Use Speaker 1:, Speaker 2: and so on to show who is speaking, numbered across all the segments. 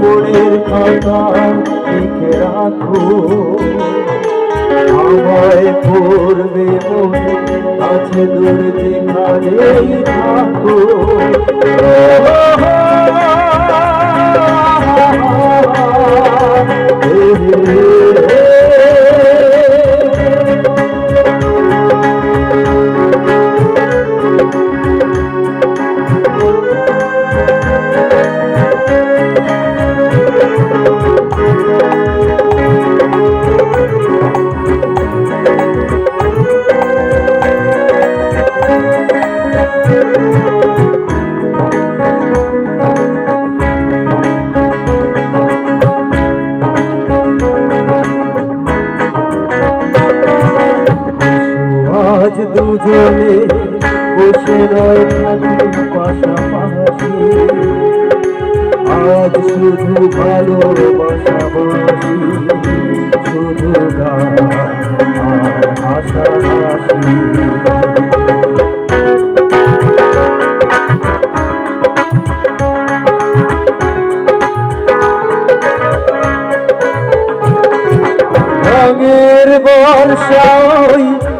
Speaker 1: মনের কথা লিখে রাখো আমায় পড়বে মনে আছে দূর যেখানেই থাকো আজ দুজনে বসে রয় আজ শুধু ভালোবাসাবাসি শুধু রঙের বর্ষাই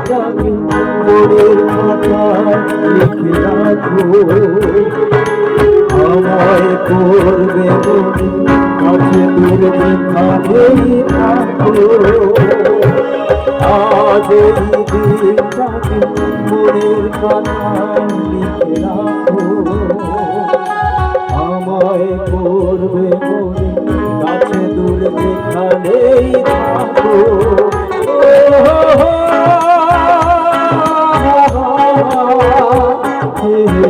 Speaker 1: দিনটাকে মনের খাতায় মনে আছে দূর যেখানেই থাকো। আজ এই দিনটাকে মনের Yeah.